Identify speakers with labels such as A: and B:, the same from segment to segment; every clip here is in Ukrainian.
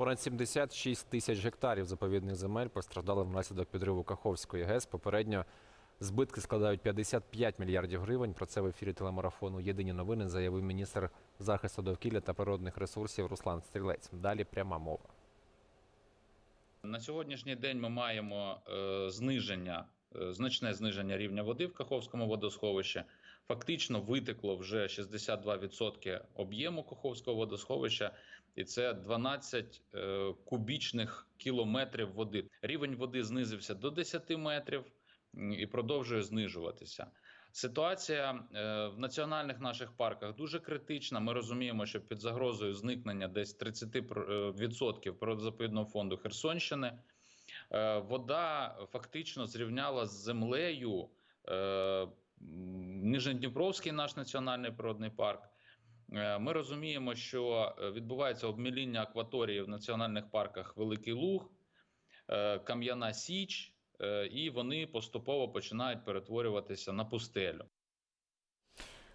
A: Понад 76 тисяч гектарів заповідних земель постраждали внаслідок підриву Каховської ГЕС. Попередньо збитки складають 55 мільярдів гривень. Про це в ефірі телемарафону Єдині новини заявив міністр захисту довкілля та природних ресурсів Руслан Стрілець. Далі пряма мова.
B: На сьогоднішній день ми маємо е, зниження, е, значне зниження рівня води в Каховському водосховищі. Фактично витекло вже 62% об'єму Каховського водосховища, і це 12 е, кубічних кілометрів води. Рівень води знизився до 10 метрів і продовжує знижуватися. Ситуація е, в національних наших парках дуже критична. Ми розуміємо, що під загрозою зникнення десь 30% природозаповідного фонду Херсонщини е, вода фактично зрівняла з землею е, Нижньодніпровський наш національний природний парк. Е, Ми розуміємо, що е, відбувається обміління акваторії в національних парках Великий Луг, е, Кам'яна Січ, і вони поступово починають перетворюватися на пустелю.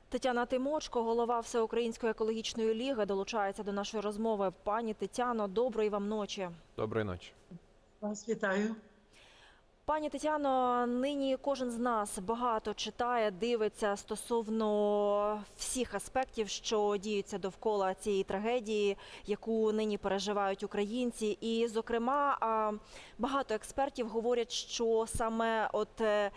C: Тетяна Тимочко, голова Всеукраїнської екологічної ліги, долучається до нашої розмови. Пані Тетяно, доброї вам ночі.
A: Доброї ночі.
D: Вас вітаю.
C: Пані Тетяно, нині кожен з нас багато читає, дивиться стосовно всіх аспектів, що діються довкола цієї трагедії, яку нині переживають українці. І, зокрема, багато експертів говорять, що саме от е,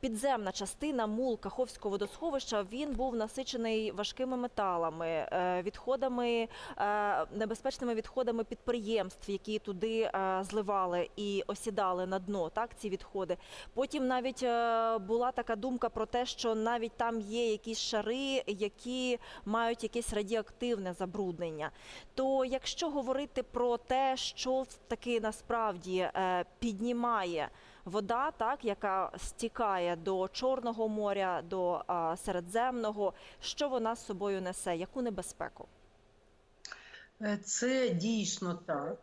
C: підземна частина мул Каховського водосховища він був насичений важкими металами, е, відходами, е, небезпечними відходами підприємств, які туди зливали і осідали на дно. Так, ці відходи. Потім навіть е, була така думка про те, що навіть там є якісь шари, які мають якесь радіоактивне забруднення. То якщо говорити про те, що таки насправді е, піднімає вода, так яка стікає до Чорного моря, до Середземного, що вона з собою несе, яку небезпеку?
D: Е, Це дійсно так,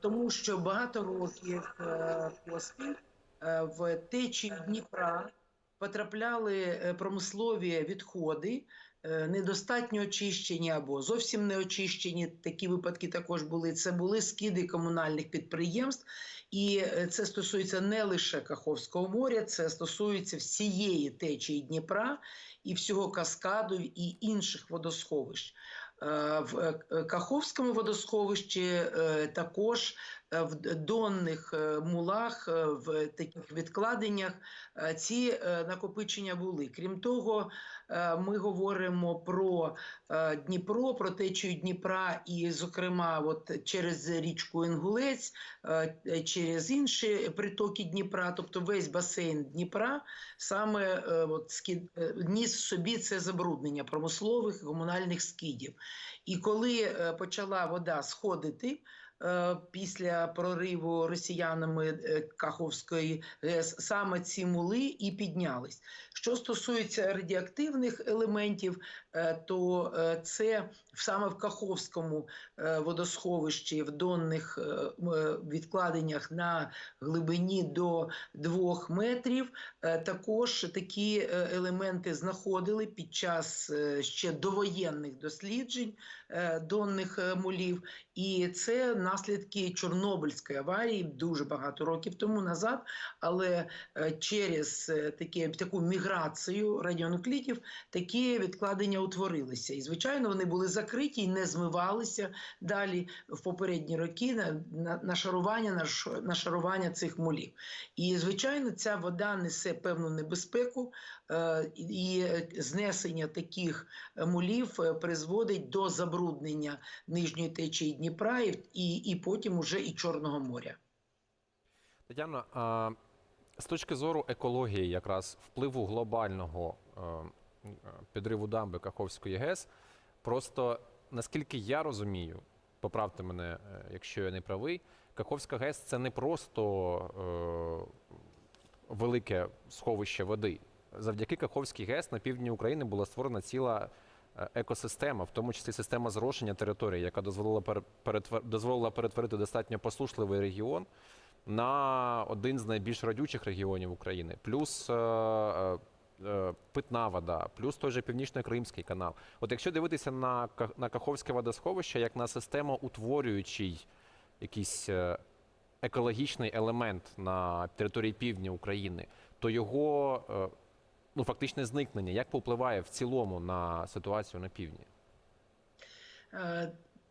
D: тому що багато років е, поспіль е, в течію Дніпра потрапляли е, промислові відходи, е, недостатньо очищені або зовсім не очищені. Такі випадки також були. Це були скиди комунальних підприємств, і е, це стосується не лише Каховського моря, це стосується всієї течії Дніпра і всього каскаду і інших водосховищ. Е, В е, Каховському водосховищі е, також в донних е, мулах, е, в таких відкладеннях е, ці е, накопичення були. Крім того, е, ми говоримо про е, Дніпро, про течію Дніпра, і, зокрема, от через річку Інгулець, е, е, через інші притоки Дніпра, тобто весь басейн Дніпра, саме е, от, е, ніс собі це забруднення промислових і комунальних скидів. І коли е, почала вода сходити е, після прориву росіянами е, Каховської ГЕС, саме ці мули і піднялись. Що стосується радіоактивних елементів, е, то е, це саме в Каховському е, водосховищі, в донних е, е, відкладеннях на глибині до 2 метрів, також такі елементи знаходили під час ще довоєнних досліджень донних мулів. І це наслідки Чорнобильської аварії дуже багато років тому назад. Але через таке, таку міграцію радіонуклідів такі відкладення утворилися. І, звичайно, вони були закриті і не змивалися далі в попередні роки на, на, на шарування на, на шарування цих мулів. І, звичайно, ця вода несе певну небезпеку, е, і знесення таких е, мулів е, призводить до забруднення нижньої течії Дніпра і, і, потім уже і Чорного моря.
A: Тетяно, а з точки зору екології, якраз впливу глобального е, підриву дамби Каховської ГЕС, просто наскільки я розумію, поправте мене, е, якщо я не правий, Каховська ГЕС це не просто е, велике сховище води. Завдяки Каховській ГЕС на півдні України була створена ціла е, екосистема, в тому числі система зрошення території, яка дозволила пере- перетвер- дозволила перетворити достатньо посушливий регіон на один з найбільш радючих регіонів України, плюс е, е, питна вода, плюс той же північно-кримський канал. От якщо дивитися на, на Каховське водосховище як на систему утворюючий якийсь е, екологічний елемент на території півдня України, то його е, ну, фактичне зникнення як повпливає в цілому на ситуацію на півдні?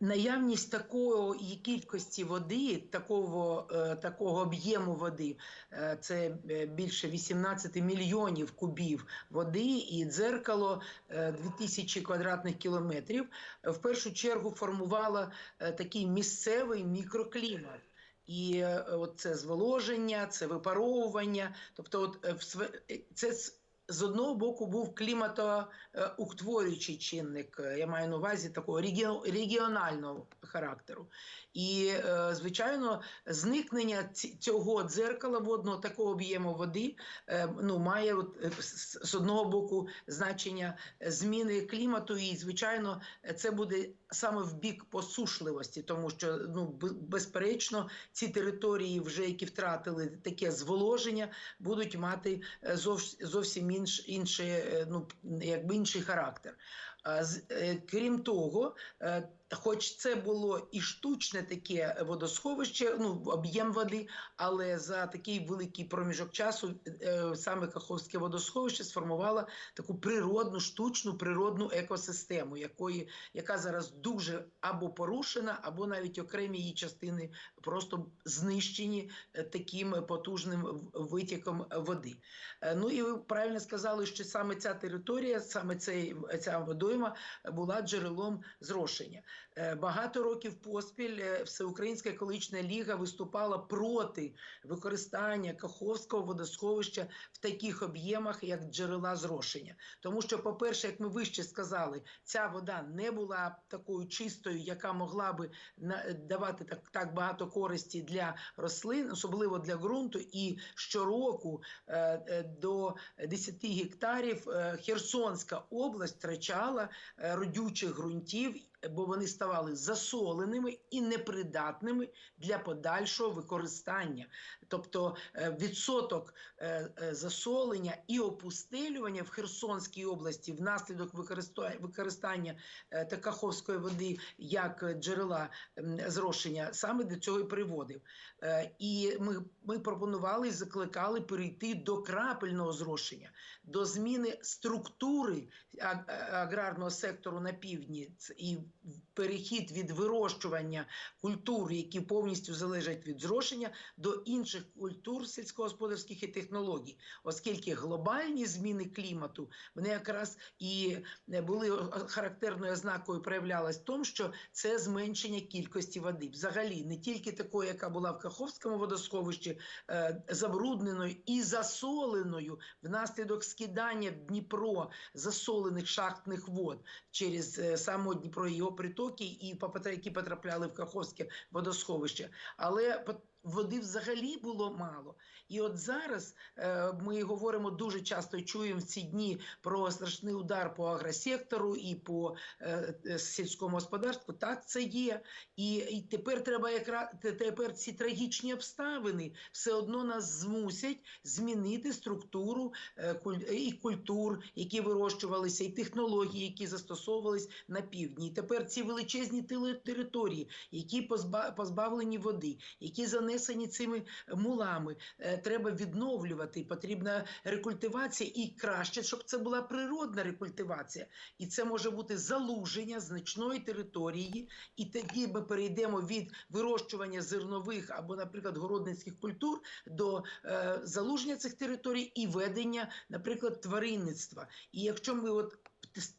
D: Наявність такої кількості води, такого, е, такого об'єму води, е, це е, більше 18 мільйонів кубів води і дзеркало е, 2000 квадратних кілометрів, в першу чергу формувало такий місцевий мікроклімат. І от це зволоження, це випаровування. Тобто, от це з- одного боку був кліматоутворюючий чинник. е, Я маю на увазі такого регіонального характеру. І, е, звичайно, зникнення цього дзеркала водного такого об'єму води е, ну, має з одного боку значення зміни клімату, і, звичайно, це буде саме в бік посушливості, тому що ну, безперечно ці території, вже які втратили таке зволоження, будуть мати зовсім інш, інший, е, ну, якби інший характер. Е, Крім того, е, хоч це було і штучне таке водосховище, ну об'єм води, але за такий великий проміжок часу е, саме Каховське водосховище сформувало таку природну, штучну природну екосистему, якої яка зараз дуже або порушена, або навіть окремі її частини просто знищені е, таким потужним витіком води. Е, Ну і ви правильно сказали, що саме ця територія, саме цей, ця водойма була джерелом зрошення. Е, Багато років поспіль е, Всеукраїнська екологічна ліга виступала проти використання Каховського водосховища в таких об'ємах, як джерела зрошення. Тому що, по-перше, як ми вище сказали, ця вода не була такою чистою, яка могла би давати так, так багато користі для рослин, особливо для ґрунту. І щороку е, до 10 гектарів Херсонська область втрачала родючих ґрунтів, бо вони ставали засоленими і непридатними для подальшого використання. Тобто е, відсоток е, е, засолення і опустелювання в Херсонській області внаслідок використа- використання е, та каховської води як джерела зрошення саме до цього і приводив. І ми, ми пропонували і закликали перейти до крапельного зрошення, до зміни структури аграрного сектору на півдні і перехід від вирощування культур, які повністю залежать від зрошення, до інших культур сільськогосподарських і технологій, оскільки глобальні зміни клімату вони якраз і е, були характерною ознакою проявлялась в тому, що це зменшення кількості води. Взагалі, не тільки такої, яка була в Каховському водосховищі, е, забрудненою і засоленою внаслідок скидання в Дніпро засолених шахтних вод через е, само Дніпро і притоки, і які потрапляли в Каховське водосховище. Але води взагалі було мало. І от зараз е, ми говоримо дуже часто чуємо в ці дні про страшний удар по агросектору і по е, е, сільському господарству. Так, це є. І, і тепер треба якраз тепер ці трагічні обставини все одно нас змусять змінити структуру е, куль- і культур, які вирощувалися, і технології, які застосовувались на півдні. І тепер ці величезні території, які позба- позбавлені води, які занесені цими мулами, е, треба відновлювати. Потрібна рекультивація, і краще, щоб це була природна рекультивація. І це може бути залуження значної території, і тоді ми перейдемо від вирощування зернових або, наприклад, городницьких культур до е, залуження цих територій і ведення, наприклад, тваринництва. І якщо ми от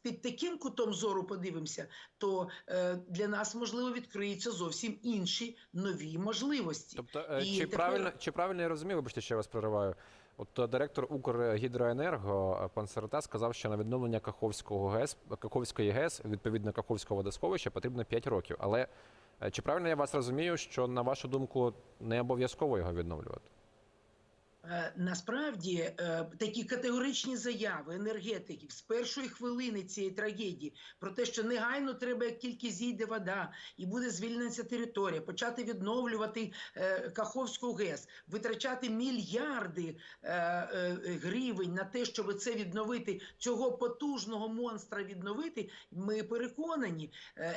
D: під таким кутом зору подивимося, то е, для нас можливо відкриються зовсім інші нові можливості.
A: Тобто, е,
D: І
A: чи,
D: тепер-
A: правильно, чи правильно я розумію, вибачте, що я вас прориваю? От е, директор Укргідроенерго е, пан Сирота сказав, що на відновлення Каховського ГЕС, Каховської ГЕС, відповідно Каховського водосховища, потрібно 5 років. Але е, чи правильно я вас розумію, що на вашу думку не обов'язково його відновлювати?
D: Е, Насправді е, такі категоричні заяви енергетиків з першої хвилини цієї трагедії про те, що негайно треба, як тільки зійде вода і буде звільнена територія, почати відновлювати е, Каховську ГЕС, витрачати мільярди гривень на те, щоб це відновити, цього потужного монстра відновити. Ми переконані,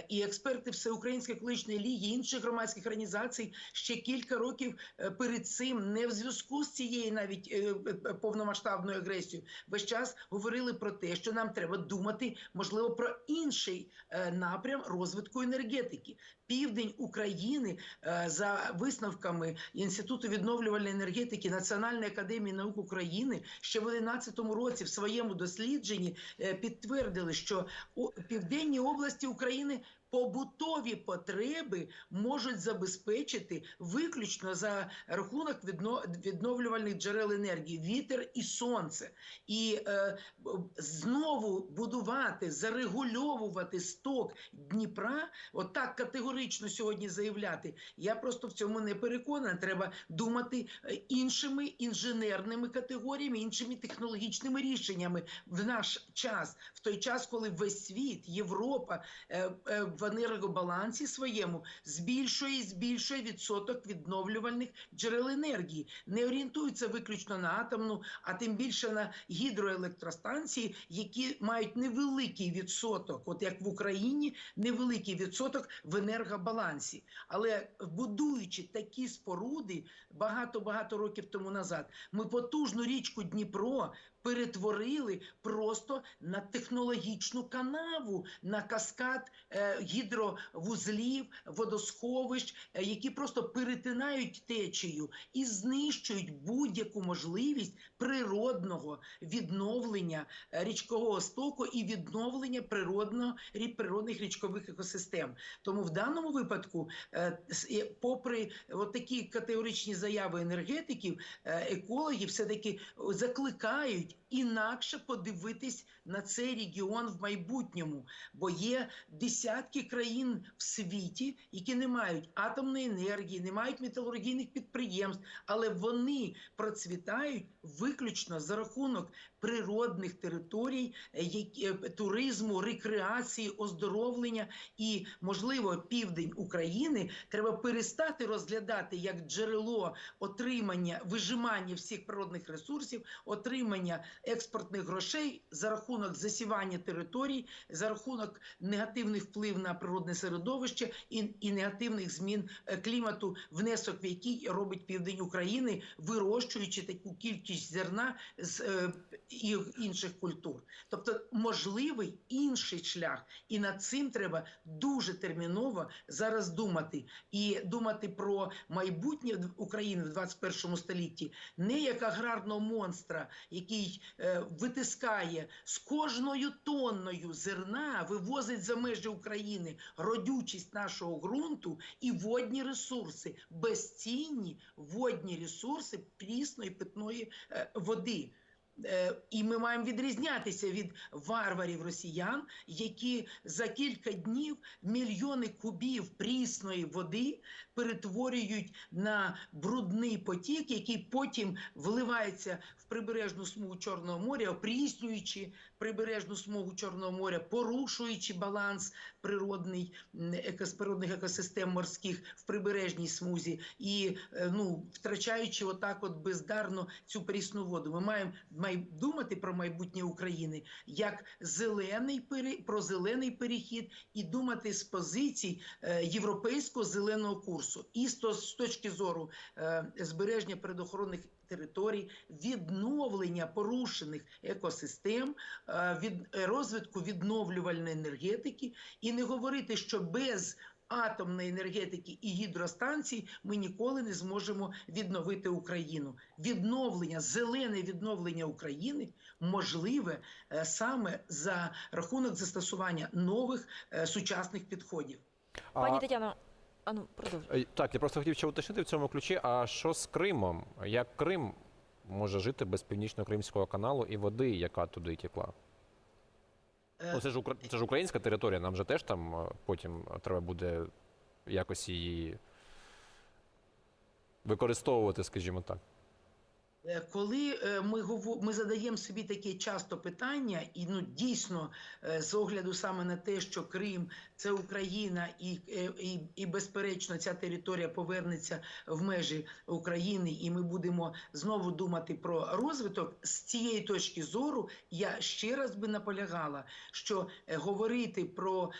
D: і експерти Всеукраїнської екологічної ліги, інших громадських організацій ще кілька років перед цим не в зв'язку з цією навіть е, е, повномасштабною агресією. Весь час говорили про те, що нам треба думати, можливо, про інший е, напрям розвитку енергетики. Південь України е, за висновками Інституту відновлювальної енергетики Національної академії наук України ще в 2011 році в своєму дослідженні е, підтвердили, що у південній області України побутові потреби можуть забезпечити виключно за рахунок відно- відновлювальних джерел енергії вітер і сонце. І е, знову будувати, зарегульовувати сток Дніпра, отак категорично сьогодні заявляти. Я просто в цьому не переконана. Треба думати е, іншими інженерними категоріями, іншими технологічними рішеннями в наш час, в той час, коли весь світ, Європа е, е, в енергобалансі своєму збільшує і збільшує відсоток відновлювальних джерел енергії, не орієнтується виключно на атомну, а тим більше на гідроелектростанції, які мають невеликий відсоток, от як в Україні, невеликий відсоток в енергобалансі. Але будуючи такі споруди багато багато років тому назад, ми потужну річку Дніпро перетворили просто на технологічну канаву, на каскад е, гідровузлів, водосховищ, е, які просто перетинають течію і знищують будь-яку можливість природного відновлення е, річкового стоку і відновлення природного природних річкових екосистем. Тому в даному випадку, е, е, попри от такі категоричні заяви енергетиків, е, екологи все-таки закликають інакше подивитись на цей регіон в майбутньому, бо є десятки країн в світі, які не мають атомної енергії, не мають металургійних підприємств, але вони процвітають виключно за рахунок природних територій, е, які- е, туризму, рекреації, оздоровлення. І, можливо, південь України треба перестати розглядати як джерело отримання вижимання всіх природних ресурсів, отримання експортних грошей за рахунок засівання територій, за рахунок негативних вплив на природне середовище і, і негативних змін е, клімату, внесок в який робить південь України, вирощуючи таку кількість зерна з і інших культур. Тобто можливий інший шлях, і над цим треба дуже терміново зараз думати і думати про майбутнє України в 21 столітті не як аграрного монстра, який е, витискає з кожною тонною зерна, вивозить за межі України родючість нашого ґрунту і водні ресурси, безцінні водні ресурси прісної питної е, води. Е, І ми маємо відрізнятися від варварів росіян, які за кілька днів мільйони кубів прісної води перетворюють на брудний потік, який потім вливається в прибережну смугу Чорного моря, опріснюючи прибережну смугу Чорного моря, порушуючи баланс природний екос- природних екосистем морських в прибережній смузі і е, ну, втрачаючи отак от бездарно цю прісну воду. Ми маємо думати про майбутнє України як зелений про зелений перехід і думати з позицій е, європейського зеленого курсу. І з, з точки зору е, збереження природоохоронних територій, відновлення порушених екосистем, е, від розвитку відновлювальної енергетики, і не говорити, що без атомної енергетики і гідростанцій ми ніколи не зможемо відновити Україну. Відновлення, зелене відновлення України можливе е, саме за рахунок застосування нових сучасних підходів.
C: Пані Тетяно, а ну продовжуйте.
A: е, так, я просто хотів ще уточнити в цьому ключі. А що з Кримом? Як Крим може жити без північно-кримського каналу і води, яка туди тікла?
D: Е,
A: Ну, це ж Укра- це ж українська територія, нам же теж там е, потім треба буде якось її використовувати, скажімо так.
D: Е, Коли е, ми ми задаємо собі таке часто питання, і ну дійсно е, з огляду саме на те, що Крим це Україна, і, і, і безперечно ця територія повернеться в межі України, і ми будемо знову думати про розвиток. З цієї точки зору я ще раз би наполягала, що говорити про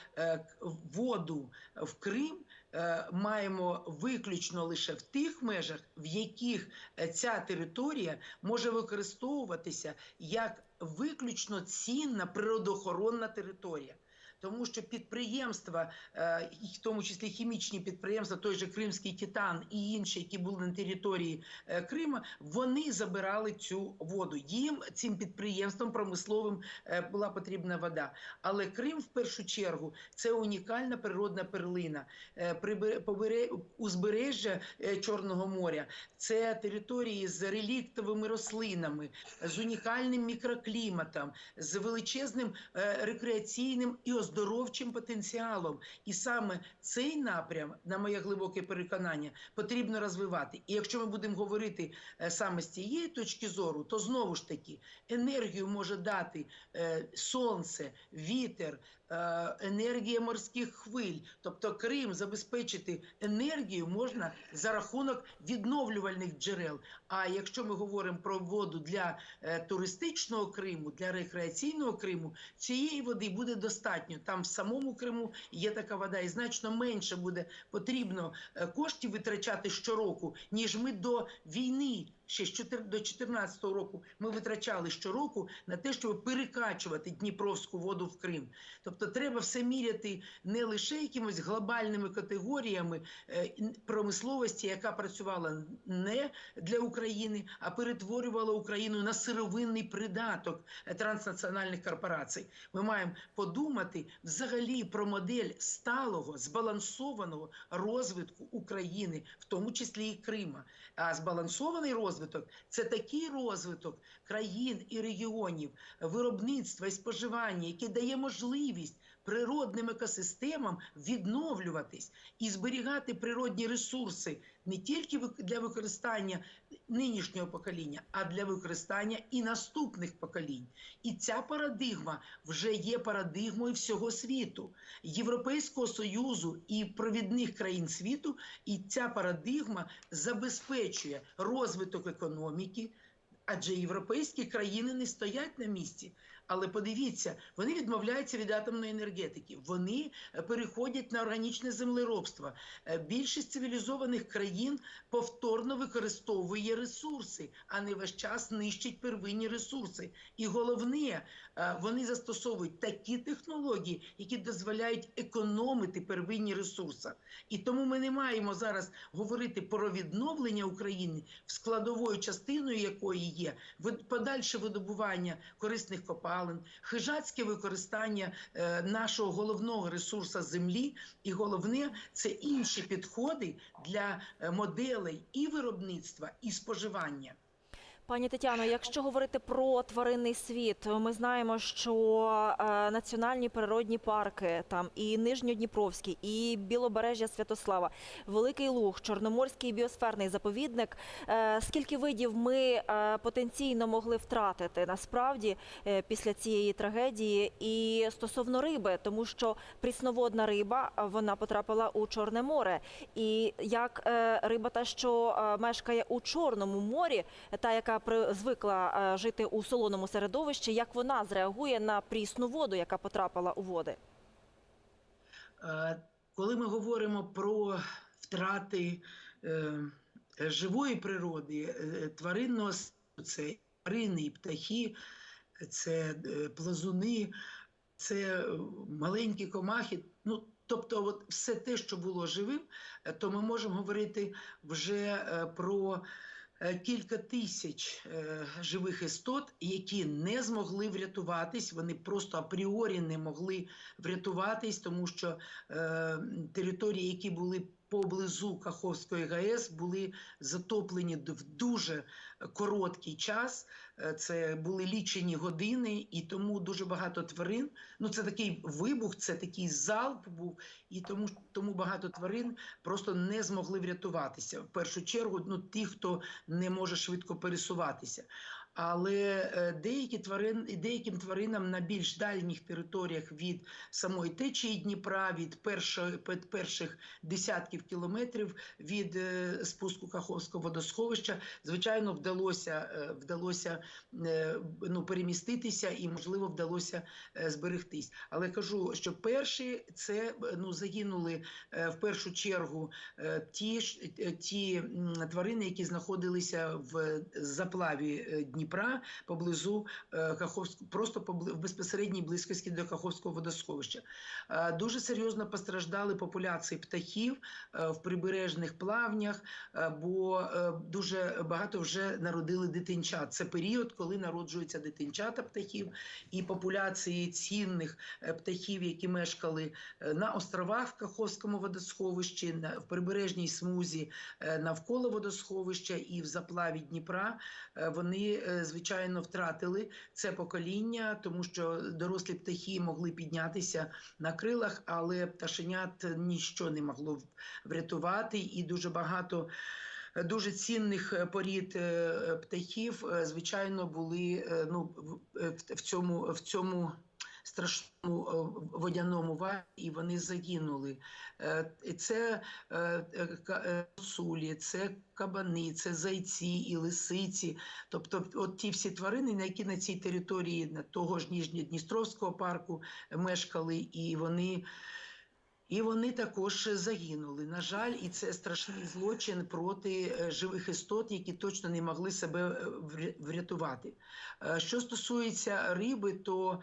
D: воду в Крим. Е, Маємо виключно лише в тих межах, в яких е, ця територія може використовуватися як виключно цінна природоохоронна територія. Тому що підприємства, е, в тому числі хімічні підприємства, той же Кримський Титан і інші, які були на території е, Крима, вони забирали цю воду. Їм цим підприємствам промисловим е, була потрібна вода. Але Крим в першу чергу це унікальна природна перлина. Побере- узбережжя Чорного моря, це території з реліктовими рослинами, з унікальним мікрокліматом, з величезним рекреаційним і оздоровчим потенціалом. І саме цей напрям, на моє глибоке переконання, потрібно розвивати. І якщо ми будемо говорити е, саме з цієї точки зору, то знову ж таки енергію може дати е, сонце, вітер. Е, Енергія морських хвиль, тобто Крим забезпечити енергію можна за рахунок відновлювальних джерел. А якщо ми говоримо про воду для е, туристичного Криму, для рекреаційного Криму, цієї води буде достатньо. Там в самому Криму є така вода, і значно менше буде потрібно е, коштів витрачати щороку, ніж ми до війни. Ще з чотир- до 2014 року ми витрачали щороку на те, щоб перекачувати Дніпровську воду в Крим. Тобто треба все міряти не лише якимось глобальними категоріями е, промисловості, яка працювала не для України, а перетворювала Україну на сировинний придаток е, транснаціональних корпорацій. Ми маємо подумати взагалі про модель сталого збалансованого розвитку України, в тому числі і Крима. А збалансований розвиток це такий розвиток країн і регіонів, виробництва і споживання, який дає можливість природним екосистемам відновлюватись і зберігати природні ресурси не тільки для використання нинішнього покоління, а для використання і наступних поколінь. І ця парадигма вже є парадигмою всього світу, Європейського союзу і провідних країн світу. І ця парадигма забезпечує розвиток економіки, адже європейські країни не стоять на місці. Але подивіться, вони відмовляються від атомної енергетики, вони е, переходять на органічне землеробство. Е, Більшість цивілізованих країн повторно використовує ресурси, а не весь час нищить первинні ресурси. І головне, е, вони застосовують такі технології, які дозволяють економити первинні ресурси. І тому ми не маємо зараз говорити про відновлення України, складовою частиною якої є подальше видобування корисних копалин, хижацьке використання е, нашого головного ресурсу землі, і головне це інші підходи для е, моделей і виробництва, і споживання.
C: Пані Тетяно, якщо говорити про тваринний світ, ми знаємо, що е, національні природні парки, там і Нижньодніпровський, і Білобережжя Святослава, Великий Луг, Чорноморський біосферний заповідник. Е, скільки видів ми е, потенційно могли втратити насправді після цієї трагедії? І стосовно риби, тому що прісноводна риба вона потрапила у Чорне море. І як риба, та що мешкає у Чорному морі, та яка звикла е, жити у солоному середовищі, як вона зреагує на прісну воду, яка потрапила у води?
D: Е, Коли ми говоримо про втрати е, живої природи, тваринного це тварини і птахи, це плазуни, це маленькі комахи. Ну, тобто, от все те, що було живим, то ми можемо говорити вже про кілька тисяч е, живих істот, які не змогли врятуватись, вони просто апріорі не могли врятуватись, тому що е, території, які були поблизу Каховської ГАЕС були затоплені в дуже короткий час. Е, Це були лічені години, і тому дуже багато тварин. Ну це такий вибух, це такий залп був, і тому тому багато тварин просто не змогли врятуватися. В першу чергу, ну ті, хто не може швидко пересуватися. Але е, деякі тварин, деяким тваринам на більш дальніх територіях від самої течії Дніпра, від першої, перших десятків кілометрів від е, спуску Каховського водосховища, звичайно, вдалося, е, вдалося ну, переміститися і, можливо, вдалося зберегтись. Але кажу, що перші це ну, загинули в першу чергу ті, ті тварини, які знаходилися в заплаві е, Дніпра поблизу е, Каховського, просто в безпосередній близькості до Каховського водосховища. Е, Дуже серйозно постраждали популяції птахів е, в прибережних плавнях, бо дуже багато вже народили дитинчат. Це період, коли народжуються дитинчата птахів, і популяції цінних птахів, які мешкали на островах в Каховському водосховищі, в прибережній смузі навколо водосховища і в заплаві Дніпра, вони звичайно втратили це покоління, тому що дорослі птахи могли піднятися на крилах, але пташенят ніщо не могло врятувати, і дуже багато. е, Дуже цінних е, порід е, е, птахів, е, звичайно, були е, ну, е, в цьому, в цьому страшному е, водяному варі, і вони загинули. Е, Це е, сулі, це кабани, це зайці і лисиці. Тобто, от ті всі тварини, на які на цій території на того ж Ніжньодністровського парку мешкали, і вони. І вони також загинули. На жаль, і це страшний злочин проти е, живих істот, які точно не могли себе е, врятувати. Е, Що стосується риби, то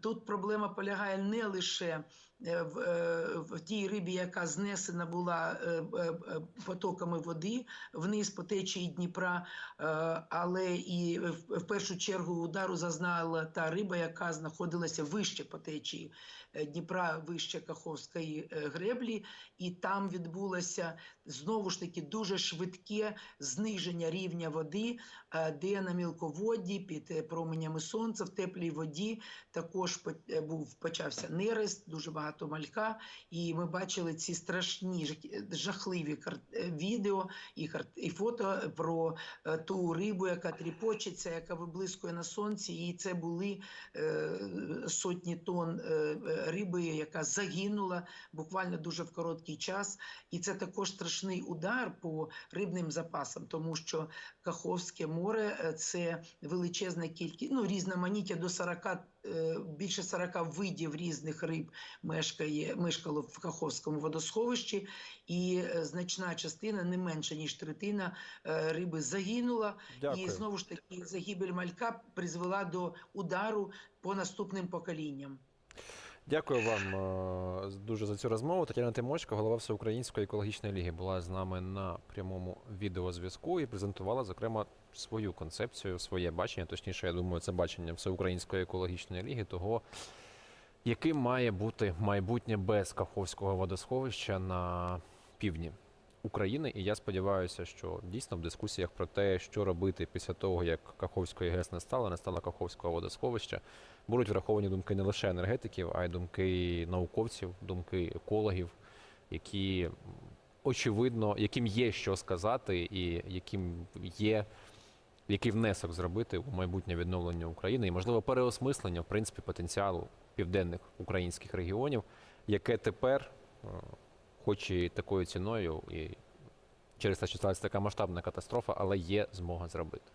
D: тут проблема полягає не лише в, е, в тій рибі, яка знесена була е, е, е, потоками води вниз по течії Дніпра, е, але і в, першу чергу удару зазнала та риба, яка знаходилася вище по течії е, Дніпра, вище Каховської е, греблі, і там відбулося знову ж таки дуже швидке зниження рівня води, е, де на мілководді під е, променями сонця в теплій воді також е, був почався нерест, дуже багато малька, і ми бачили ці страшні жах- жахливі е, відео і, і фото про е, ту рибу, яка тріпочеться, яка виблискує на сонці, і це були е, сотні тонн риби, яка загинула буквально дуже в короткий час. І це також страшний удар по рибним запасам, тому що Каховське море це величезна кількість, ну різноманіття до 40, е, більше 40 видів різних риб мешкає, мешкало в Каховському водосховищі, і е, значна частина, не менше ніж третина е, риби загинула.
A: Дякую.
D: І знову ж таки загибель малька призвела до удару по наступним поколінням.
A: Дякую вам е, дуже за цю розмову. Тетяна Тимочка, голова Всеукраїнської екологічної ліги, була з нами на прямому відеозв'язку і презентувала, зокрема, свою концепцію, своє бачення. Точніше, я думаю, це бачення Всеукраїнської екологічної ліги, того, яким має бути майбутнє без Каховського водосховища на півдні України. І я сподіваюся, що дійсно в дискусіях про те, що робити після того, як Каховської ГЕС не стало, не стало Каховського водосховища, будуть враховані думки не лише енергетиків, а й думки науковців, думки екологів, які очевидно, яким є що сказати, і яким є який внесок зробити у майбутнє відновлення України і можливо переосмислення в принципі потенціалу південних українських регіонів, яке тепер, е, хоч і такою ціною, і через те, що сталася така масштабна катастрофа, але є змога зробити.